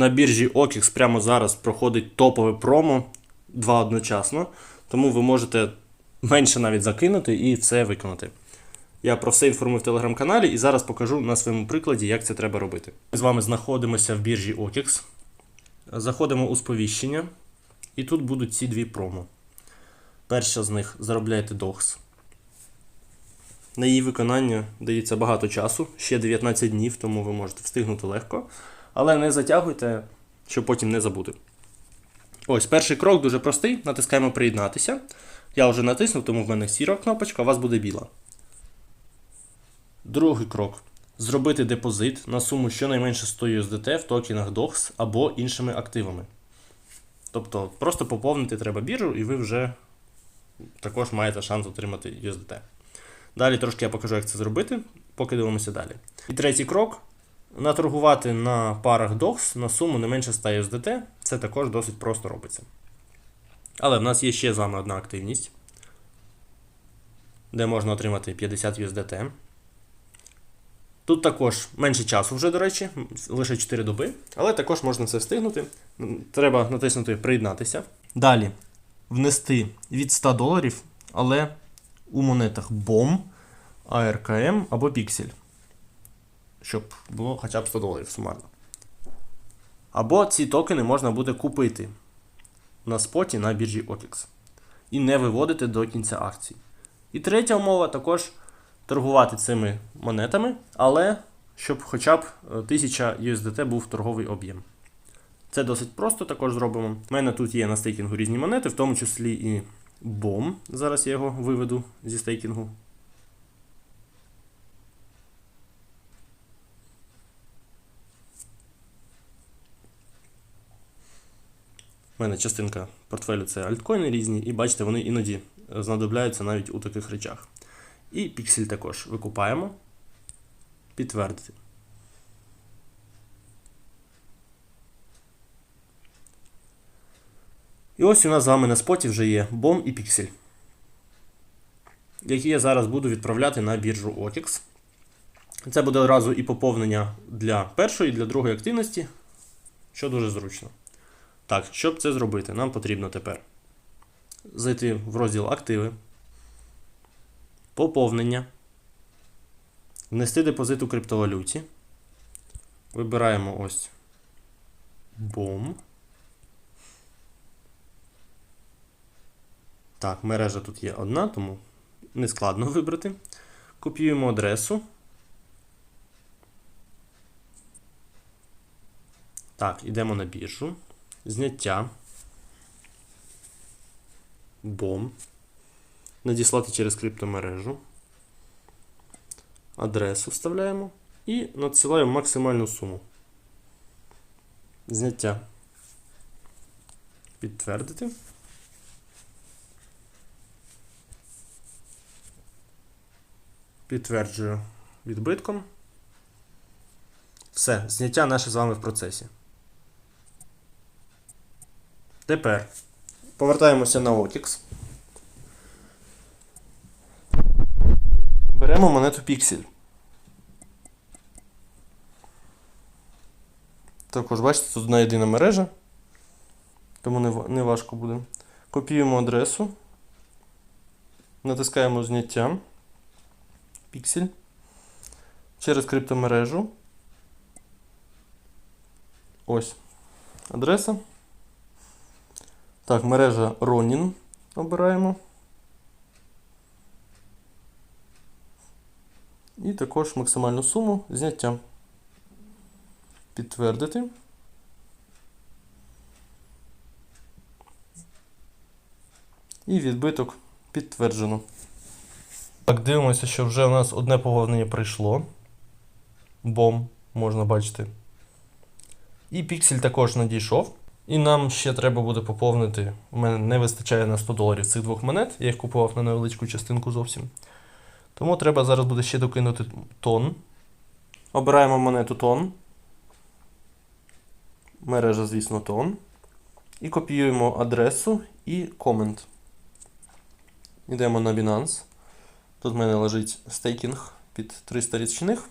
на біржі OKX прямо зараз проходить топове промо два одночасно, тому ви можете менше навіть закинути і все виконати. Я про все інформую в телеграм-каналі і зараз покажу на своєму прикладі, як це треба робити. Ми з вами знаходимося в біржі OKX. Заходимо у сповіщення, і тут будуть ці дві промо. Перша з них заробляйте DOX. На її виконання дається багато часу, ще 19 днів, тому ви можете встигнути легко. Але не затягуйте, щоб потім не забути. Ось перший крок дуже простий. Натискаємо приєднатися. Я вже натиснув, тому в мене сіра кнопочка, у вас буде біла. Другий крок. Зробити депозит на суму щонайменше 100 USDT в токенах DOX або іншими активами. Тобто просто поповнити треба біржу, і ви вже також маєте шанс отримати USDT. Далі трошки я покажу, як це зробити, поки дивимося далі. І третій крок наторгувати на парах DOX на суму не менше 100 USDT. Це також досить просто робиться. Але в нас є ще з вами одна активність, де можна отримати 50 USDT. Тут також менше часу вже, до речі, лише 4 доби, але також можна це встигнути. Треба натиснути Приєднатися. Далі внести від 100 доларів, але у монетах BOM, ARKM або Pixel. Щоб було хоча б 100 доларів сумарно. Або ці токени можна буде купити на споті на біржі OKX і не виводити до кінця акції. І третя умова також торгувати цими монетами, але щоб хоча б 1000 USDT був торговий об'єм. Це досить просто також зробимо. У мене тут є на стейкінгу різні монети, в тому числі і BOM. Зараз я його виведу зі стейкінгу. У мене частинка портфелю це альткоїни різні, і бачите, вони іноді знадобляються навіть у таких речах. І піксель також викупаємо. Підтвердити. І ось у нас з вами на споті вже є бом і піксель, які я зараз буду відправляти на біржу OKX. Це буде одразу і поповнення для першої, і для другої активності, що дуже зручно. Так, щоб це зробити, нам потрібно тепер зайти в розділ Активи, поповнення, внести депозит у криптовалюті. Вибираємо ось BOM. Так, мережа тут є одна, тому не складно вибрати. Копіюємо адресу. Так, йдемо на біржу. Зняття. Бом. Надіслати через криптомережу. Адресу вставляємо і надсилаємо максимальну суму. Зняття. Підтвердити. Підтверджую відбитком. Все, зняття наше з вами в процесі. Тепер повертаємося на OKX. Беремо монету Pixel. Також, бачите, тут одна єдина мережа, тому не, важко буде. Копіюємо адресу, натискаємо зняття. Pixel через криптомережу. Ось адреса. Так, мережа Ronin обираємо. І також максимальну суму зняття. Підтвердити. І відбиток підтверджено. Так, дивимося, що вже у нас одне поповнення прийшло. Бом, можна бачити. І піксель також надійшов. І нам ще треба буде поповнити. У мене не вистачає на 100 доларів цих двох монет. Я їх купував на невеличку частинку зовсім. Тому треба зараз буде ще докинути тон. Обираємо монету тон. Мережа, звісно, тон. І копіюємо адресу і комент. Йдемо на Binance. Тут в мене лежить стейкінг під 300 річних.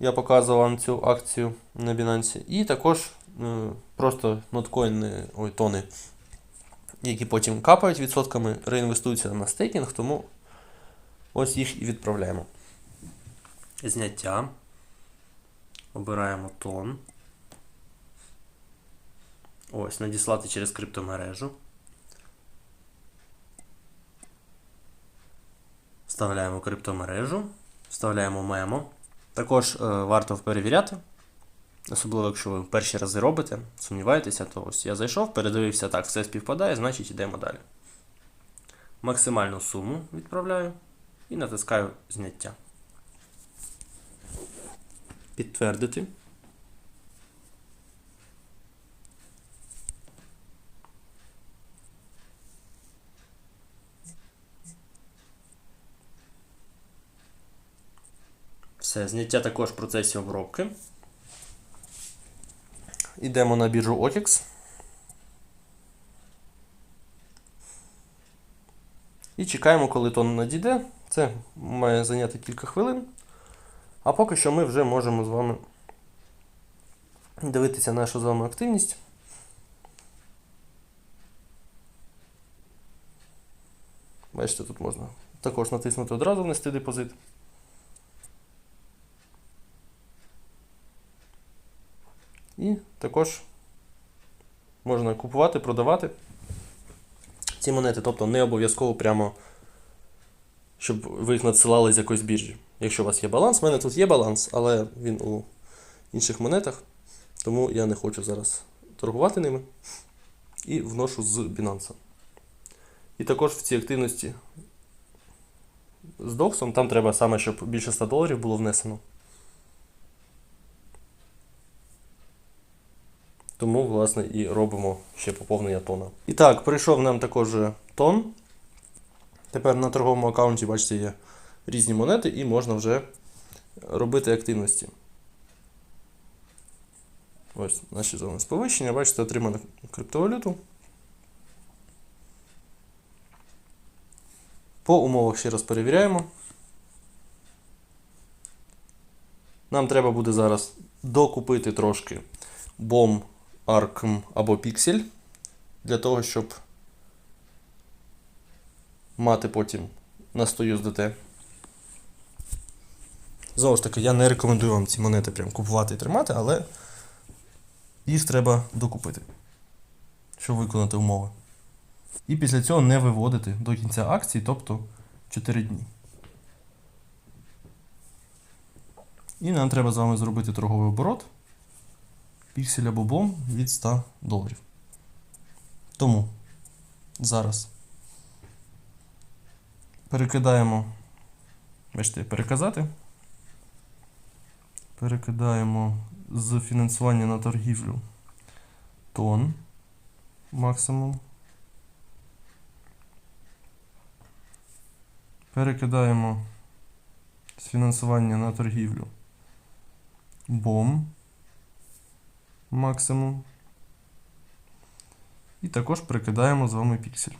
Я показував вам цю акцію на Binance. І також просто ноткоїни, ой, тони, які потім капають відсотками, реінвестуються на стейкінг, тому ось їх і відправляємо. Зняття. Обираємо тон. Ось, надіслати через криптомережу. Вставляємо криптомережу, вставляємо мемо. Також е, варто перевіряти, особливо якщо ви перші рази робите, сумніваєтеся, то ось я зайшов, передивився, так, все співпадає, значить йдемо далі. Максимальну суму відправляю і натискаю зняття. Підтвердити. Все, зняття також в процесі обробки. Йдемо на біржу OTX. І чекаємо, коли тон надійде. Це має зайняти кілька хвилин. А поки що ми вже можемо з вами дивитися нашу з вами активність. Бачите, тут можна також натиснути одразу внести депозит. І також можна купувати, продавати ці монети. Тобто не обов'язково прямо, щоб ви їх надсилали з якоїсь біржі. Якщо у вас є баланс, в мене тут є баланс, але він у інших монетах, тому я не хочу зараз торгувати ними і вношу з Binance. І також в цій активності з доксом там треба саме, щоб більше 100 доларів було внесено. Тому, власне, і робимо ще поповнення тона. І так, прийшов нам також тон. Тепер на торговому аккаунті, бачите, є різні монети, і можна вже робити активності. Ось наші зони сповищення. Бачите, отримали криптовалюту. По умовах ще раз перевіряємо. Нам треба буде зараз докупити трошки бом, аркм або піксель для того, щоб мати потім на 100 USDT. Знову ж таки, я не рекомендую вам ці монети прям купувати і тримати, але їх треба докупити, щоб виконати умови. І після цього не виводити до кінця акції, тобто 4 дні. І нам треба з вами зробити торговий оборот піксель або бом від 100 доларів. Тому зараз перекидаємо, бачите, переказати. Перекидаємо з фінансування на торгівлю тон максимум. Перекидаємо з фінансування на торгівлю бом максимум. І також прикидаємо з вами піксель.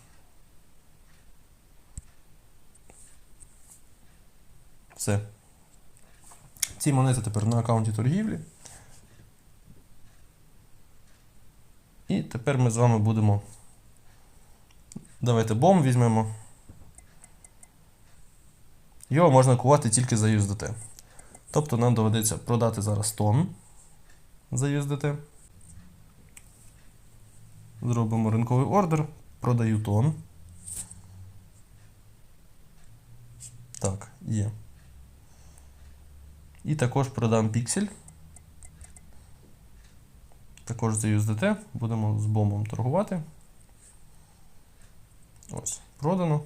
Все. Ці монети тепер на аккаунті торгівлі. І тепер ми з вами будемо. Давайте бом візьмемо. Його можна кувати тільки за USDT. Тобто нам доведеться продати зараз тон за USDT. Зробимо ринковий ордер, продаю тон. Так, є. І також продам піксель. Також за USDT будемо з бомбом торгувати. Ось, продано.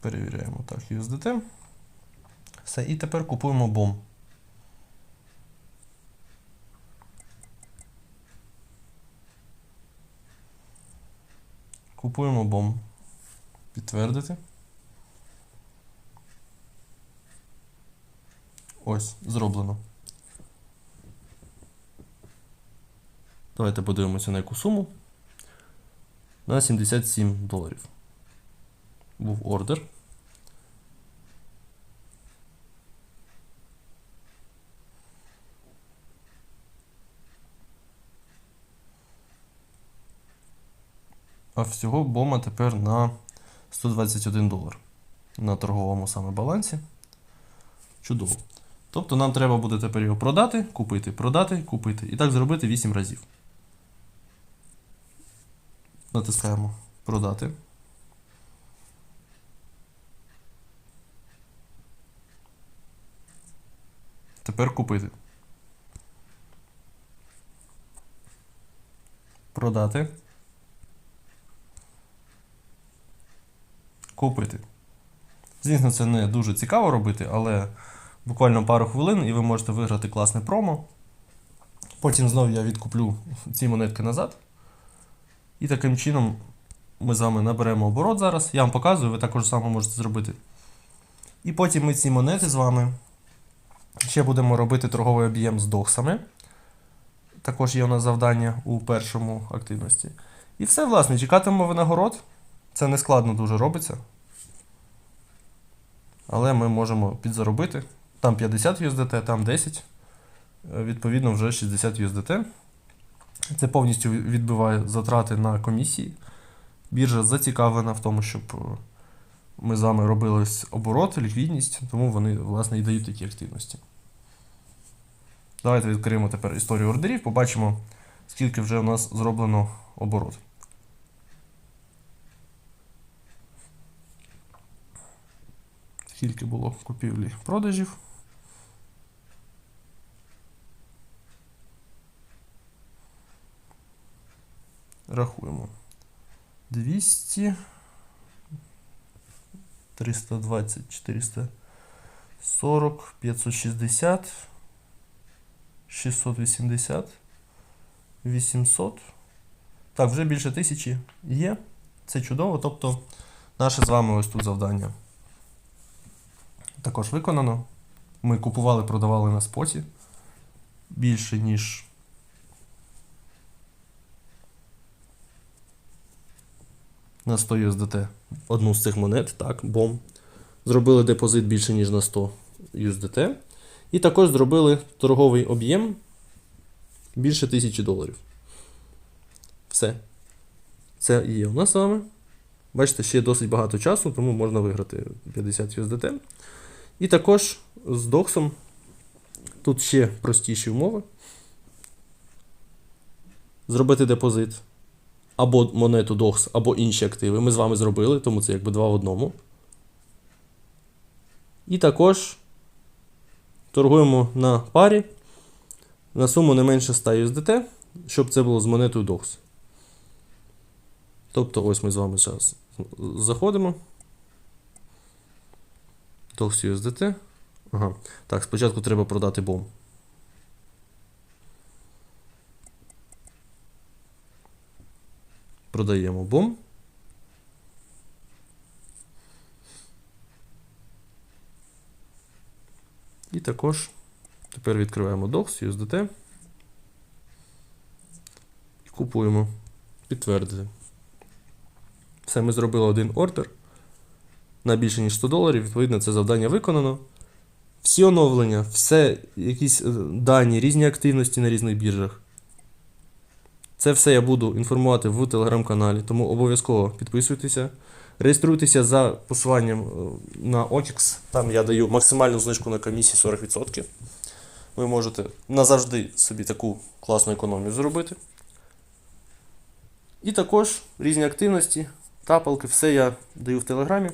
Перевіряємо так, USDT. Все, і тепер купуємо бомб. Купуємо бом. Підтвердити. Ось, зроблено. Давайте подивимося на яку суму. На 77 доларів. Був ордер. А всього бома тепер на 121 долар на торговому саме балансі. Чудово. Тобто нам треба буде тепер його продати, купити, продати, купити. І так зробити 8 разів. Натискаємо продати. Тепер купити. Продати. Купити. Звісно, це не дуже цікаво робити, але буквально пару хвилин і ви можете виграти класне промо. Потім знову я відкуплю ці монетки назад. І таким чином ми з вами наберемо оборот зараз. Я вам показую, ви також само можете зробити. І потім ми ці монети з вами ще будемо робити торговий об'єм з доксами. Також є у нас завдання у першому активності. І все, власне, чекатимемо винагород. Це не складно дуже робиться. Але ми можемо підзаробити. Там 50 USDT, там 10. Е, Відповідно, вже 60 USDT. Це повністю відбиває затрати на комісії. Біржа зацікавлена в тому, щоб е, ми з вами робили оборот, ліквідність, тому вони, власне, і дають такі активності. Давайте відкриємо тепер історію ордерів, побачимо, скільки вже у нас зроблено оборот. Скільки було купівлі продажів. Рахуємо. 200, 320, 440, 560, 680, 800. Так, вже більше тисячі є. Це чудово. Тобто, наше з вами ось тут завдання також виконано. Ми купували, продавали на споті більше, ніж на 100 USDT. Одну з цих монет, так, бом. Зробили депозит більше, ніж на 100 USDT. І також зробили торговий об'єм більше 1000 доларів. Все. Це є у нас з вами. Бачите, ще досить багато часу, тому можна виграти 50 USDT. І також з доксом тут ще простіші умови. Зробити депозит або монету DOX, або інші активи. Ми з вами зробили, тому це якби два в одному. І також торгуємо на парі на суму не менше 100 USDT, щоб це було з монетою DOX. Тобто, ось ми з вами зараз заходимо. DOX USDT. Ага. Так, спочатку треба продати бом. Продаємо бом. І також тепер відкриваємо DOX USDT. І купуємо. Підтвердити. Все, ми зробили один ордер на більше ніж 100 доларів. Відповідно, це завдання виконано. Всі оновлення, все, якісь е, дані, різні активності на різних біржах. Це все я буду інформувати в телеграм-каналі, тому обов'язково підписуйтеся. Реєструйтеся за посиланням е, на OTX. Там я даю максимальну знижку на комісії 40%. Ви можете назавжди собі таку класну економію зробити. І також різні активності, тапалки, все я даю в телеграмі.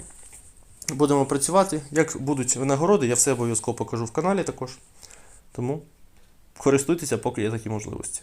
Будемо працювати. Як будуть винагороди, я все обов'язково покажу в каналі також. Тому користуйтеся, поки є такі можливості.